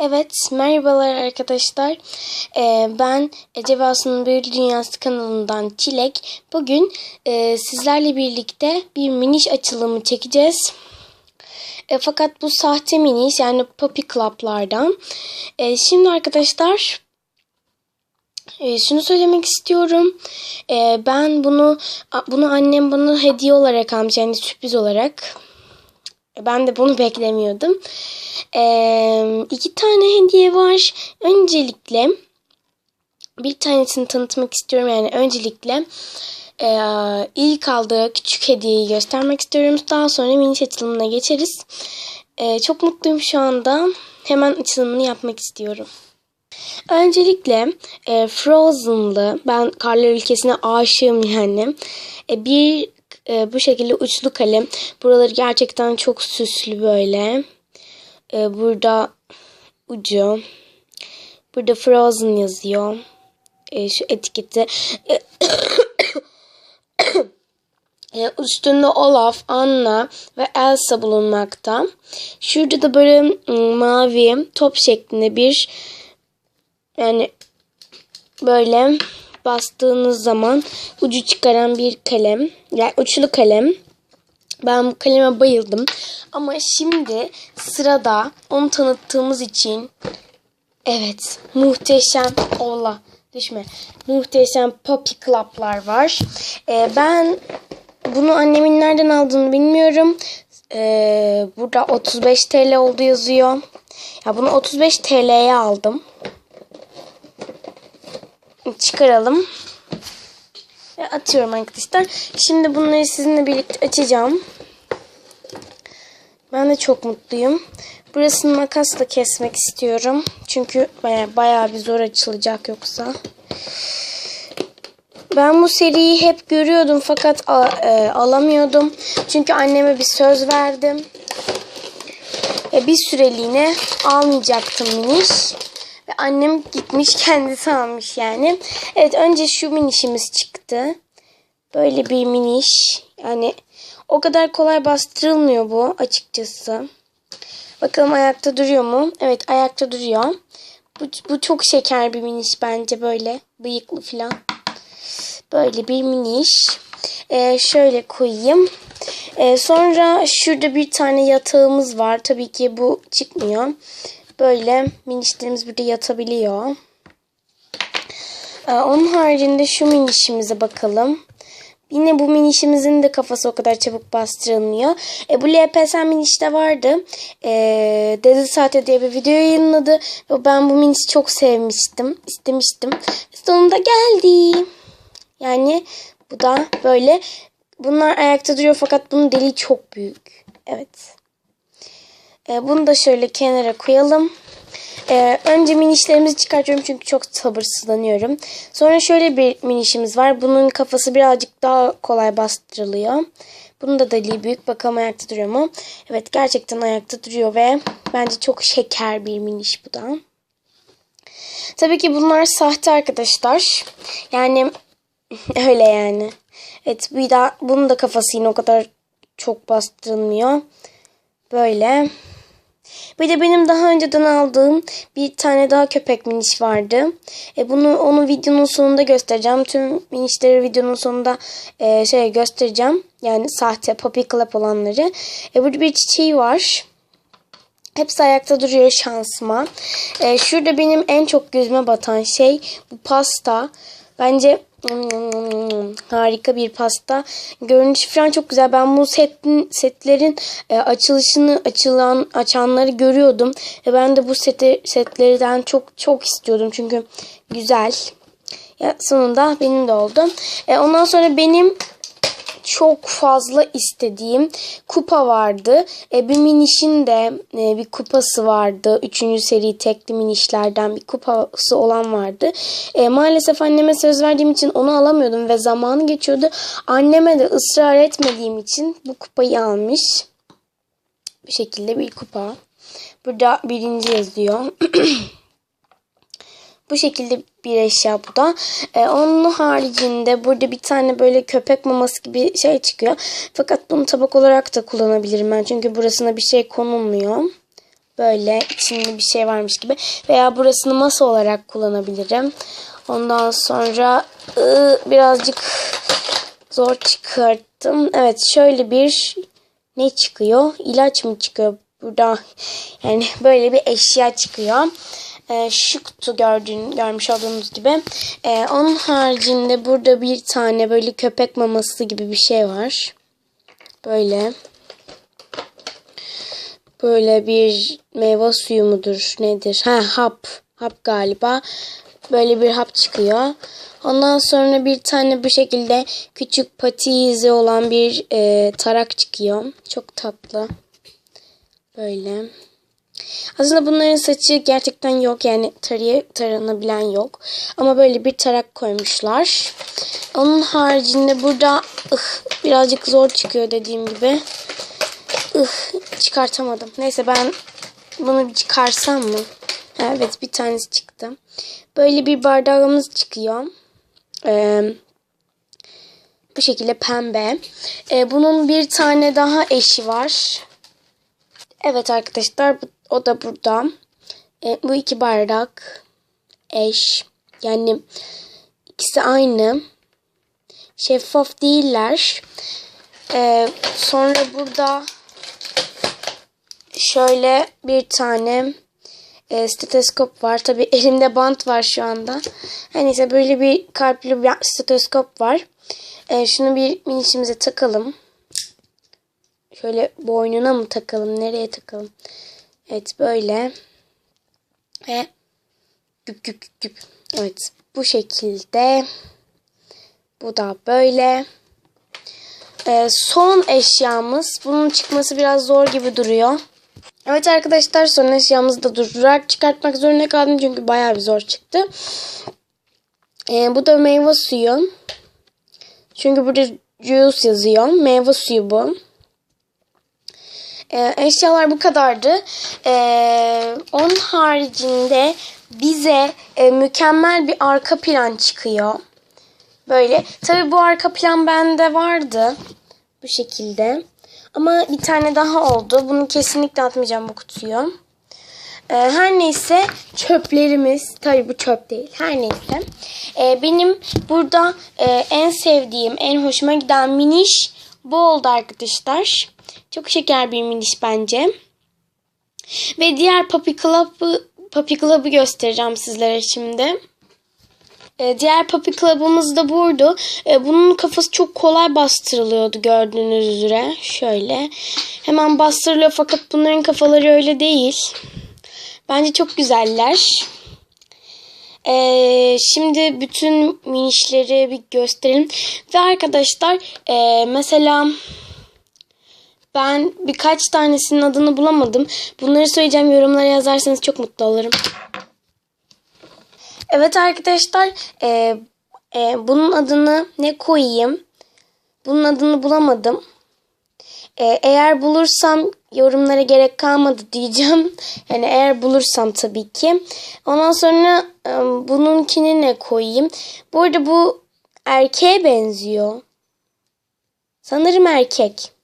Evet, merhabalar arkadaşlar. Ee, ben Ece Aslı'nın Büyülü Dünyası kanalından Çilek. Bugün e, sizlerle birlikte bir miniş açılımı çekeceğiz. E, fakat bu sahte miniş yani Poppy Club'lardan. E, şimdi arkadaşlar e, şunu söylemek istiyorum. E, ben bunu bunu annem bana hediye olarak almış yani sürpriz olarak. Ben de bunu beklemiyordum. Ee, iki tane hediye var. Öncelikle bir tanesini tanıtmak istiyorum. Yani öncelikle e, ilk aldığı küçük hediyeyi göstermek istiyorum. Daha sonra mini açılımına geçeriz. E, çok mutluyum şu anda. Hemen açılımını yapmak istiyorum. Öncelikle e, Frozen'lı, ben Karlar Ülkesi'ne aşığım yani. E, bir e, bu şekilde uçlu kalem. Buraları gerçekten çok süslü böyle. E, burada ucu. Burada Frozen yazıyor. E, şu etiketi. E, e, üstünde Olaf, Anna ve Elsa bulunmakta. Şurada da böyle mavi top şeklinde bir yani böyle bastığınız zaman ucu çıkaran bir kalem. Yani uçlu kalem. Ben bu kaleme bayıldım. Ama şimdi sırada onu tanıttığımız için evet muhteşem ola düşme muhteşem Poppy Club'lar var. Ee, ben bunu annemin nereden aldığını bilmiyorum. Ee, burada 35 TL oldu yazıyor. Ya bunu 35 TL'ye aldım çıkaralım. Ve atıyorum arkadaşlar. Şimdi bunları sizinle birlikte açacağım. Ben de çok mutluyum. Burasını makasla kesmek istiyorum. Çünkü bayağı, bir zor açılacak yoksa. Ben bu seriyi hep görüyordum fakat e, alamıyordum. Çünkü anneme bir söz verdim. E, bir süreliğine almayacaktım miniş. Annem gitmiş kendisi almış yani. Evet önce şu minişimiz çıktı. Böyle bir miniş. Yani o kadar kolay bastırılmıyor bu açıkçası. Bakalım ayakta duruyor mu? Evet ayakta duruyor. Bu, bu çok şeker bir miniş bence böyle. Bıyıklı falan. Böyle bir miniş. Ee, şöyle koyayım. Ee, sonra şurada bir tane yatağımız var. Tabii ki bu çıkmıyor. Böyle minişlerimiz burada yatabiliyor. Ee, onun haricinde şu minişimize bakalım. Yine bu minişimizin de kafası o kadar çabuk bastırılmıyor. E, bu LPS minişte vardı. E, Dedi Saate diye bir video yayınladı. Ve ben bu minişi çok sevmiştim. istemiştim. Sonunda geldi. Yani bu da böyle. Bunlar ayakta duruyor fakat bunun deliği çok büyük. Evet. E, bunu da şöyle kenara koyalım. Ee, önce minişlerimizi çıkartıyorum çünkü çok sabırsızlanıyorum. Sonra şöyle bir minişimiz var. Bunun kafası birazcık daha kolay bastırılıyor. Bunun da deliği büyük. Bakalım ayakta duruyor mu? Evet gerçekten ayakta duruyor ve bence çok şeker bir miniş bu da. Tabii ki bunlar sahte arkadaşlar. Yani öyle yani. Evet bir daha bunun da kafası yine o kadar çok bastırılmıyor. Böyle. Bir de benim daha önceden aldığım bir tane daha köpek miniş vardı. E bunu onu videonun sonunda göstereceğim. Tüm minişleri videonun sonunda e, şey göstereceğim. Yani sahte Poppy Club olanları. E burada bir çiçeği var. Hepsi ayakta duruyor şansıma. E, şurada benim en çok gözüme batan şey bu pasta. Bence harika bir pasta. Görünüşü falan çok güzel. Ben bu setin, setlerin e, açılışını açılan açanları görüyordum ve ben de bu seti setlerden çok çok istiyordum çünkü güzel. Ya sonunda benim de oldu. E, ondan sonra benim çok fazla istediğim kupa vardı. E, bir minişin de e, bir kupası vardı. Üçüncü seri tekli minişlerden bir kupası olan vardı. E, maalesef anneme söz verdiğim için onu alamıyordum ve zamanı geçiyordu. Anneme de ısrar etmediğim için bu kupayı almış. Bu şekilde bir kupa. Burada birinci yazıyor. Bu şekilde bir eşya bu da. Ee, onun haricinde burada bir tane böyle köpek maması gibi şey çıkıyor. Fakat bunu tabak olarak da kullanabilirim ben. Çünkü burasına bir şey konulmuyor. Böyle içinde bir şey varmış gibi. Veya burasını masa olarak kullanabilirim. Ondan sonra ıı, birazcık zor çıkarttım. Evet şöyle bir ne çıkıyor? İlaç mı çıkıyor? Burada yani böyle bir eşya çıkıyor. Ee, şu gördüğün, görmüş olduğunuz gibi. Ee, onun haricinde burada bir tane böyle köpek maması gibi bir şey var. Böyle. Böyle bir meyve suyu mudur nedir? Ha hap. Hap galiba. Böyle bir hap çıkıyor. Ondan sonra bir tane bu şekilde küçük pati izi olan bir e, tarak çıkıyor. Çok tatlı. Böyle. Aslında bunların saçı gerçekten yok. Yani tarıya taranabilen yok. Ama böyle bir tarak koymuşlar. Onun haricinde burada ıh, birazcık zor çıkıyor dediğim gibi. Ih, çıkartamadım. Neyse ben bunu bir çıkarsam mı? Evet bir tanesi çıktı. Böyle bir bardağımız çıkıyor. Ee, bu şekilde pembe. Ee, bunun bir tane daha eşi var. Evet arkadaşlar bu, o da burada. Ee, bu iki bardak eş. Yani ikisi aynı. Şeffaf değiller. Ee, sonra burada şöyle bir tane e, steteskop var. Tabi elimde bant var şu anda. Her neyse böyle bir kalpli bir steteskop var. E, şunu bir minişimize takalım. Şöyle boynuna mı takalım? Nereye takalım? Evet böyle. Ve güp güp güp güp. Evet bu şekilde. Bu da böyle. Ee, son eşyamız. Bunun çıkması biraz zor gibi duruyor. Evet arkadaşlar son eşyamızı da durdurarak çıkartmak zorunda kaldım. Çünkü bayağı bir zor çıktı. Ee, bu da meyve suyu. Çünkü burada juice yazıyor. Meyve suyu bu. Ee, eşyalar bu kadardı. Ee, onun haricinde bize e, mükemmel bir arka plan çıkıyor. Böyle. Tabi bu arka plan bende vardı. Bu şekilde. Ama bir tane daha oldu. Bunu kesinlikle atmayacağım bu kutuyu. Ee, her neyse çöplerimiz. Tabi bu çöp değil. Her neyse. Ee, benim burada e, en sevdiğim, en hoşuma giden miniş bu oldu arkadaşlar. Çok şeker bir miniş bence. Ve diğer Puppy Club'ı Puppy Club'ı göstereceğim sizlere şimdi. Ee, diğer Puppy Club'ımız da buydu. Ee, bunun kafası çok kolay bastırılıyordu gördüğünüz üzere. Şöyle. Hemen bastırılıyor fakat bunların kafaları öyle değil. Bence çok güzeller. Ee, şimdi bütün minişleri bir gösterelim. Ve arkadaşlar e, mesela ben birkaç tanesinin adını bulamadım. Bunları söyleyeceğim yorumlara yazarsanız çok mutlu olurum. Evet arkadaşlar e, e, bunun adını ne koyayım? Bunun adını bulamadım. E, eğer bulursam yorumlara gerek kalmadı diyeceğim. Yani eğer bulursam tabii ki. Ondan sonra e, bununkini ne koyayım? Bu arada bu erkeğe benziyor. Sanırım erkek.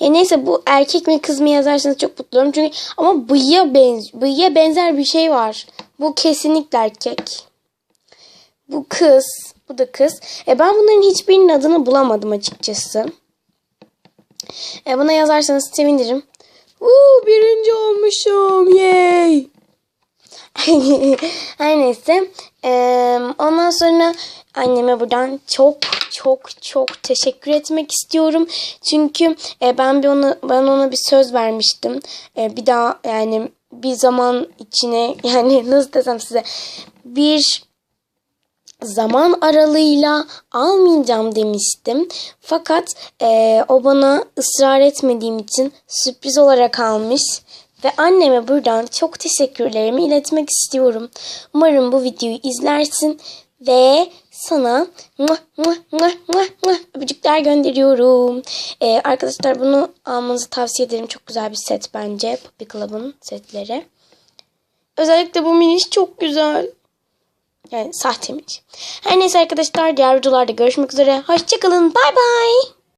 Ya neyse bu erkek mi kız mı yazarsanız çok mutlu olurum. Çünkü ama bıyığa, benz bıyığa benzer bir şey var. Bu kesinlikle erkek. Bu kız. Bu da kız. E ben bunların hiçbirinin adını bulamadım açıkçası. E buna yazarsanız sevinirim. Uuu birinci olmuşum. Yay. Her neyse. Ee, ondan sonra anneme buradan çok çok çok teşekkür etmek istiyorum. Çünkü e, ben bir ona ben ona bir söz vermiştim. E, bir daha yani bir zaman içine yani nasıl desem size bir zaman aralığıyla almayacağım demiştim. Fakat e, o bana ısrar etmediğim için sürpriz olarak almış. Ve anneme buradan çok teşekkürlerimi iletmek istiyorum. Umarım bu videoyu izlersin ve sana muah, muah, muah, muah, muah, öpücükler gönderiyorum. Ee, arkadaşlar bunu almanızı tavsiye ederim. Çok güzel bir set bence. Puppy Club'ın setleri. Özellikle bu miniş çok güzel. Yani sahte miniş. Her neyse arkadaşlar diğer videolarda görüşmek üzere. Hoşçakalın. Bay bay.